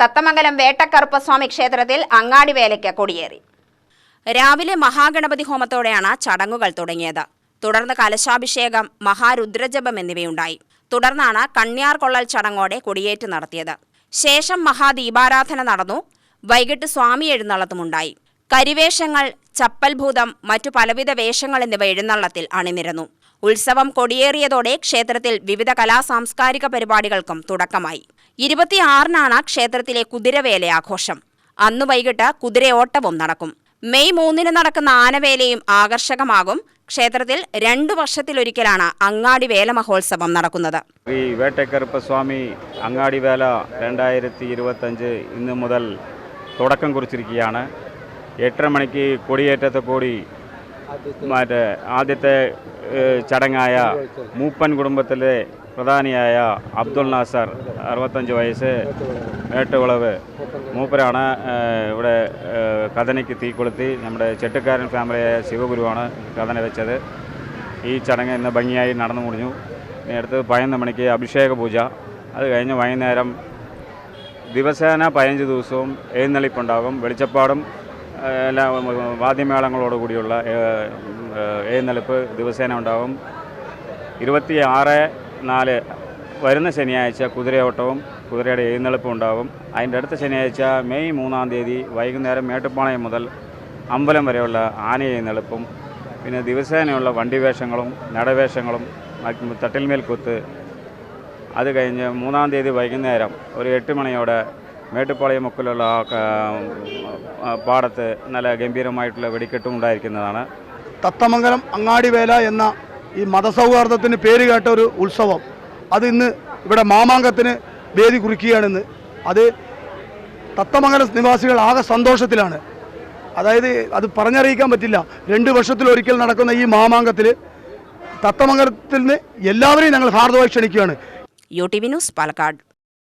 തത്തമംഗലം വേട്ടക്കറുപ്പസ്വാമി ക്ഷേത്രത്തിൽ അങ്ങാടിവേലയ്ക്ക് കൊടിയേറി. രാവിലെ മഹാഗണപതി ഹോമത്തോടെയാണ് ചടങ്ങുകൾ തുടങ്ങിയത്. തുടർന്ന് കലശാഭിഷേകം മഹാരുദ്രജപം എന്നിവയുണ്ടായി. തുടർന്നാണ് കണ്യാർ കൊള്ളൽ ചടങ്ങോടെ കൊടിയേറ്റ് നടത്തിയത്. ശേഷം മഹാദീപാരാധന നടന്നു. വൈകിട്ട് സ്വാമി എഴുന്നള്ളത്തുമുണ്ടായി. കരിവേഷങ്ങൾ ചപ്പൽഭൂതം മറ്റു പലവിധ വേഷങ്ങൾ എന്നിവ എഴുന്നള്ളത്തിൽ അണിനിരന്നു. ഉത്സവം കൊടിയേറിയതോടെ ക്ഷേത്രത്തിൽ വിവിധ കലാ സാംസ്കാരിക പരിപാടികൾക്കും തുടക്കമായി. ഇരുപത്തിയാറിനാണ് ക്ഷേത്രത്തിലെ കുതിരവേല ആഘോഷം. അന്നു വൈകിട്ട് കുതിരയോട്ടവും നടക്കും. മെയ് മൂന്നിന് നടക്കുന്ന ആനവേലയും ആകർഷകമാകും. ക്ഷേത്രത്തിൽ രണ്ടു വർഷത്തിലൊരിക്കലാണ് അങ്ങാടി വേല മഹോത്സവം നടക്കുന്നത്. ഈ വേട്ടക്കറുപ്പസ്വാമി അങ്ങാടിവേല രണ്ടായിരത്തി ഇരുപത്തഞ്ച് ഇന്ന് മുതൽ തുടക്കം കുറിച്ചിരിക്കുകയാണ്. എട്ടര മണിക്ക് കൊടിയേറ്റത്തെ കൂടി മറ്റേ ആദ്യത്തെ ചടങ്ങായ മൂപ്പൻ കുടുംബത്തിലെ പ്രധാനിയായ അബ്ദുൾ നാസർ അറുപത്തഞ്ച് വയസ്സ് ഏട്ടുവിളവ് മൂപ്പരാണ് ഇവിടെ കഥനയ്ക്ക് തീ കൊളുത്തി. നമ്മുടെ ചെട്ടുകാരൻ ഫാമിലിയായ ശിവഗുരുവാണ് കഥന വെച്ചത്. ഈ ചടങ്ങ് ഇന്ന് ഭംഗിയായി നടന്നു മുടിഞ്ഞു. അടുത്ത് പതിനൊന്ന് മണിക്ക് അഭിഷേക പൂജ. അത് കഴിഞ്ഞ് വൈകുന്നേരം ദിവസേന പതിനഞ്ച് ദിവസവും എഴുന്നള്ളിപ്പുണ്ടാകും. വെളിച്ചപ്പാടും എല്ലാ വാദ്യമേളങ്ങളോട് കൂടിയുള്ള എഴുന്നള്ളിപ്പ് ദിവസേന ഉണ്ടാവും. ഇരുപത്തി ആറ് നാല് വരുന്ന ശനിയാഴ്ച കുതിരയോട്ടവും കുതിരയുടെ എഴുന്നള്ളിപ്പും ഉണ്ടാവും. അതിന്റെ അടുത്ത ശനിയാഴ്ച മെയ് മൂന്നാം തീയതി വൈകുന്നേരം മേട്ടുപ്പാളയം മുതൽ അമ്പലം വരെയുള്ള ആന എഴുന്നള്ളിപ്പും പിന്നെ ദിവസേനയുള്ള വണ്ടിവേഷങ്ങളും നടവേഷങ്ങളും തട്ടിൽമേൽ കുത്ത് അത് കഴിഞ്ഞ് മൂന്നാം തീയതി വൈകുന്നേരം ഒരു എട്ട് മണിയോടെ മേട്ടുപ്പാളയം മുക്കിലുള്ള ആ പാടത്ത് നല്ല ഗംഭീരമായിട്ടുള്ള വെടിക്കെട്ടും ഉണ്ടായിരിക്കുന്നതാണ്. തത്തമംഗലം അങ്ങാടിവേല എന്ന ഈ മതസൗഹാർദ്ദത്തിന് പേര് കേട്ട ഒരു ഉത്സവം. അത് ഇന്ന് ഇവിടെ മാമാങ്കത്തിന് വേദി കുറിക്കുകയാണെന്ന്. അത് തത്തമംഗലം നിവാസികൾ ആകെ സന്തോഷത്തിലാണ്. അതായത് അത് പറഞ്ഞറിയിക്കാൻ പറ്റില്ല. രണ്ട് വർഷത്തിലൊരിക്കൽ നടക്കുന്ന ഈ മാമാങ്കത്തിൽ തത്തമംഗലത്തിൽ നിന്ന് എല്ലാവരെയും ഞങ്ങൾ ഹാർദമായി ക്ഷണിക്കുകയാണ്. U T V news Palakkad.